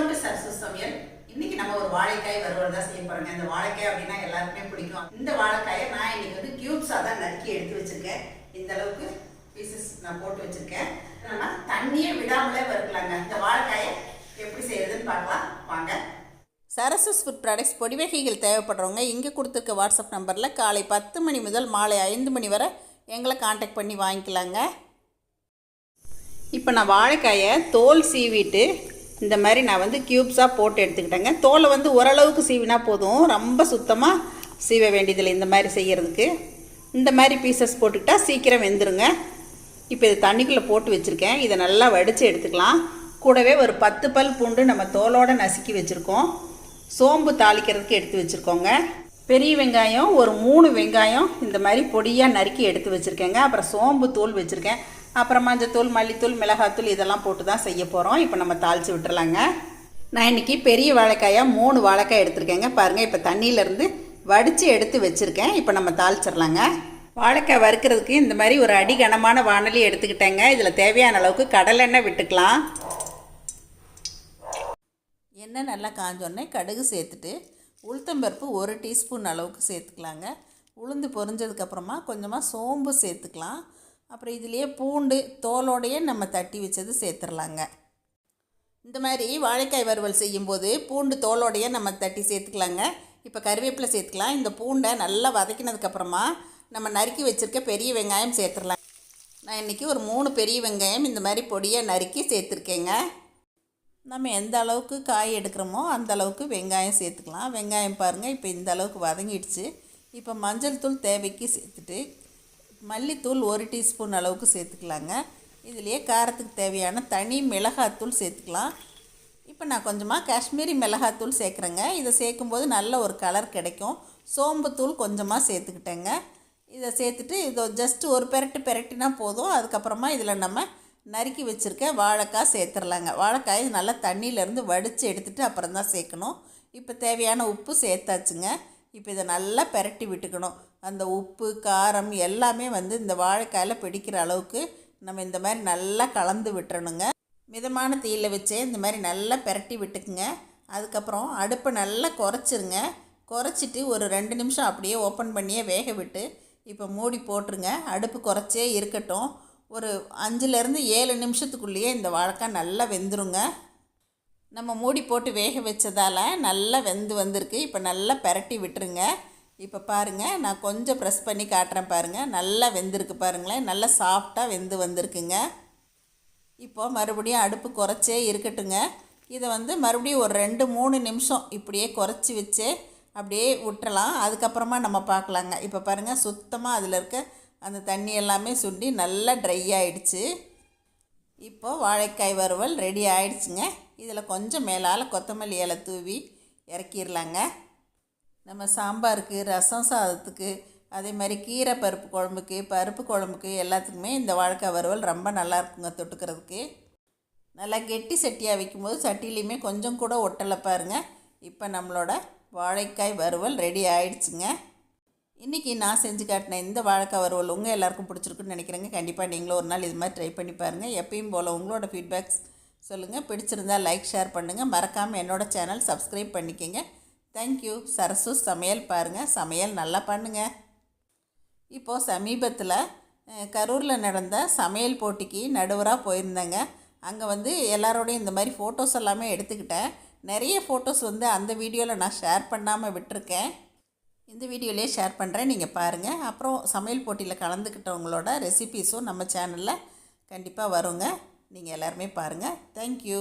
Welcome to Sarasu சமையல். இன்னைக்கு நம்ம ஒரு வாழைக்காய் வறுவல் தான் செய்ய போறோங்க. இந்த வாழைக்காய் அப்படின்னா எல்லாருக்குமே பிடிக்கும். இந்த வாழைக்காயை நான் இன்னைக்கு வந்து கியூப்ஸாக தான் நறுக்கி எடுத்து வச்சிருக்கேன். இந்த அளவுக்கு பீசஸ் நான் போட்டு வச்சிருக்கேன். நம்ம தண்ணியே விடாமலே வறுக்கலாங்க. இந்த வாழைக்காயை எப்படி செய்யறதுன்னு பார்க்கலாம். வாங்க. சரசஸ் ஃபுட் ப்ராடக்ட்ஸ் பொடி வகைகள் தேவைப்படுறவங்க இங்கே கொடுத்துருக்க வாட்ஸ்அப் நம்பரில் காலை பத்து மணி முதல் மாலை ஐந்து மணி வரை எங்களை காண்டாக்ட் பண்ணி வாங்கிக்கலாங்க. இப்போ நான் வாழைக்காயை தோல் சீவிட்டு இந்த மாதிரி நான் வந்து க்யூப்ஸாக போட்டு எடுத்துக்கிட்டேங்க. தோலை வந்து ஓரளவுக்கு சீவினா போதும். ரொம்ப சுத்தமாக சீவ வேண்டியதில்லை இந்த மாதிரி செய்கிறதுக்கு இந்த மாதிரி பீசஸ் போட்டுக்கிட்டால் சீக்கிரம் வெந்துருங்க. இப்போ இது தண்ணிக்குள்ளே போட்டு வச்சுருக்கேன். இதை நல்லா வடித்து எடுத்துக்கலாம். கூடவே ஒரு பத்து பல் பூண்டு நம்ம தோலோடு நசுக்கி வச்சுருக்கோம். சோம்பு தாளிக்கிறதுக்கு எடுத்து வச்சுருக்கோங்க. பெரிய வெங்காயம் ஒரு மூணு வெங்காயம் இந்த மாதிரி பொடியாக நறுக்கி எடுத்து வச்சுருக்கேங்க. அப்புறம் சோம்பு தூள் வச்சுருக்கேன். அப்புறம் மஞ்சத்தூள் மல்லித்தூள் மிளகாத்தூள் இதெல்லாம் போட்டு தான் செய்ய போகிறோம் இப்போ நம்ம தாளித்து விட்டுறலாங்க. நான் இன்றைக்கி பெரிய வாழைக்காயாக மூணு வாழைக்காய் எடுத்திருக்கேங்க. பாருங்கள் இப்போ தண்ணியிலேருந்து வடித்து எடுத்து வச்சுருக்கேன். இப்போ நம்ம தாளிச்சிடலாங்க. வாழைக்காய் வறுக்கிறதுக்கு இந்த மாதிரி ஒரு அடி கனமான எடுத்துக்கிட்டேங்க. இதில் தேவையான அளவுக்கு கடலெண்ணெய் விட்டுக்கலாம். எண்ணெய் நல்லா காஞ்சோடனே கடுகு சேர்த்துட்டு உளுத்தம்பருப்பு ஒரு டீஸ்பூன் அளவுக்கு சேர்த்துக்கலாங்க. உளுந்து பொரிஞ்சதுக்கப்புறமா கொஞ்சமாக சோம்பு சேர்த்துக்கலாம். அப்புறம் இதுலேயே பூண்டு தோலோடையே நம்ம தட்டி வச்சது சேர்த்துடலாங்க இந்த மாதிரி வாழைக்காய் வறுவல் செய்யும்போது பூண்டு தோலோடையே நம்ம தட்டி சேர்த்துக்கலாங்க. இப்போ கருவேப்பிலை சேர்த்துக்கலாம். இந்த பூண்டை நல்லா வதக்கினதுக்கப்புறமா நம்ம நறுக்கி வச்சுருக்க பெரிய வெங்காயம் சேர்த்துடலாம் நான் இன்றைக்கி ஒரு மூணு பெரிய வெங்காயம் இந்த மாதிரி பொடியாக நறுக்கி சேர்த்துருக்கேங்க. நம்ம எந்த அளவுக்கு காய் எடுக்கிறோமோ அந்த அளவுக்கு வெங்காயம் சேர்த்துக்கலாம். வெங்காயம் பாருங்கள் இப்போ இந்த அளவுக்கு வதங்கிடுச்சு. இப்போ மஞ்சள் தூள் தேவைக்கு சேர்த்துட்டு மல்லித்தூள் ஒரு டீஸ்பூன் அளவுக்கு சேர்த்துக்கலாங்க. இதுலேயே காரத்துக்கு தேவையான தனி மிளகாத்தூள் சேர்த்துக்கலாம். இப்போ நான் கொஞ்சமாக காஷ்மீரி மிளகாத்தூள் சேர்க்குறேங்க. இதை சேர்க்கும்போது நல்ல ஒரு கலர் கிடைக்கும். சோம்புத்தூள் கொஞ்சமாக சேர்த்துக்கிட்டேங்க. இதை சேர்த்துட்டு இதை ஜஸ்ட் ஒரு பெரட்டு பெரட்டினா போதும். அதுக்கப்புறமா இதில் நம்ம நறுக்கி வச்சுருக்க வாழைக்காய் சேர்த்துடலாங்க வாழைக்காய் நல்லா தண்ணியிலேருந்து வடித்து எடுத்துகிட்டு அப்புறம் தான் சேர்க்கணும். இப்போ தேவையான உப்பு சேர்த்தாச்சுங்க. இப்போ இதை நல்லா பெரட்டி விட்டுக்கணும். அந்த உப்பு காரம் எல்லாமே வந்து இந்த வாழைக்காயில் பிடிக்கிற அளவுக்கு நம்ம இந்த மாதிரி நல்லா கலந்து விட்டுறணுங்க. மிதமான தீயில் வச்சே இந்த மாதிரி நல்லா பெரட்டி விட்டுக்குங்க. அதுக்கப்புறம் அடுப்பை நல்லா குறைச்சிருங்க. குறைச்சிட்டு ஒரு ரெண்டு நிமிஷம் அப்படியே ஓப்பன் பண்ணியே வேக விட்டு இப்போ மூடி போட்டுருங்க. அடுப்பு குறைச்சே இருக்கட்டும். ஒரு அஞ்சுலேருந்து ஏழு நிமிஷத்துக்குள்ளேயே இந்த வாழைக்காய் நல்லா வெந்துருங்க. நம்ம மூடி போட்டு வேக வச்சதால் நல்லா வெந்து வந்திருக்கு. இப்போ நல்லா பெரட்டி விட்டுருங்க. இப்போ பாருங்கள் நான் கொஞ்சம் ப்ரெஸ் பண்ணி காட்டுறேன் பாருங்கள் நல்லா வெந்திருக்கு பாருங்களேன். நல்லா சாஃப்டாக வெந்து வந்திருக்குங்க. இப்போது மறுபடியும் அடுப்பு குறைச்சே இருக்கட்டுங்க. இதை வந்து மறுபடியும் ஒரு ரெண்டு மூணு நிமிஷம் இப்படியே குறைச்சி வச்சு அப்படியே விட்டுறலாம் அதுக்கப்புறமா நம்ம பார்க்கலாங்க. இப்போ பாருங்கள் சுத்தமாக அதில் இருக்க அந்த தண்ணி எல்லாமே சுண்டி நல்லா ட்ரை ஆகிடுச்சு இப்போது வாழைக்காய் வறுவல் ரெடி ஆயிடுச்சுங்க. இதில் கொஞ்சம் மேலால் கொத்தமல்லி இலை தூவி இறக்கிடலாங்க நம்ம சாம்பாருக்கு ரசம் சாதத்துக்கு அதே மாதிரி கீரை பருப்பு குழம்புக்கு பருப்பு குழம்புக்கு எல்லாத்துக்குமே இந்த வாழைக்காய் வறுவல் ரொம்ப நல்லா இருக்குங்க தொட்டுக்கிறதுக்கு. நல்லா கெட்டி சட்டியாக வைக்கும்போது சட்டிலையுமே கொஞ்சம் கூட ஒட்டலை பாருங்க. இப்போ நம்மளோட வாழைக்காய் வறுவல் ரெடி ஆயிடுச்சுங்க. இன்றைக்கி நான் செஞ்சு காட்டின இந்த வாழைக்காய் வறுவல் உங்கள் எல்லாருக்கும் பிடிச்சிருக்குன்னு நினைக்கிறேங்க. கண்டிப்பாக நீங்களும் ஒரு நாள் இது மாதிரி ட்ரை பண்ணி பாருங்கள் எப்பயும் போல் உங்களோட ஃபீட்பேக்ஸ் சொல்லுங்கள் பிடிச்சிருந்தா லைக் ஷேர் பண்ணுங்கள் மறக்காமல் என்னோடய சேனல் சப்ஸ்கிரைப் பண்ணிக்கோங்க. தேங்க்யூ சரசு சமையல் பாருங்கள் சமையல் நல்லா பண்ணுங்கள் இப்போது சமீபத்தில் கரூரில் நடந்த சமையல் போட்டிக்கு நடுவராக போயிருந்தேங்க. அங்கே வந்து எல்லாரோடையும் இந்த மாதிரி ஃபோட்டோஸ் எல்லாமே எடுத்துக்கிட்டேன். நிறைய ஃபோட்டோஸ் வந்து அந்த வீடியோவில் நான் ஷேர் பண்ணாமல் விட்டுருக்கேன். இந்த வீடியோலேயே ஷேர் பண்ணுறேன் நீங்கள் பாருங்கள் அப்புறம் சமையல் போட்டியில் கலந்துக்கிட்டவங்களோட ரெசிபீஸும் நம்ம சேனலில் கண்டிப்பாக வருங்க. நீங்கள் எல்லாருமே பாருங்கள் தேங்க்யூ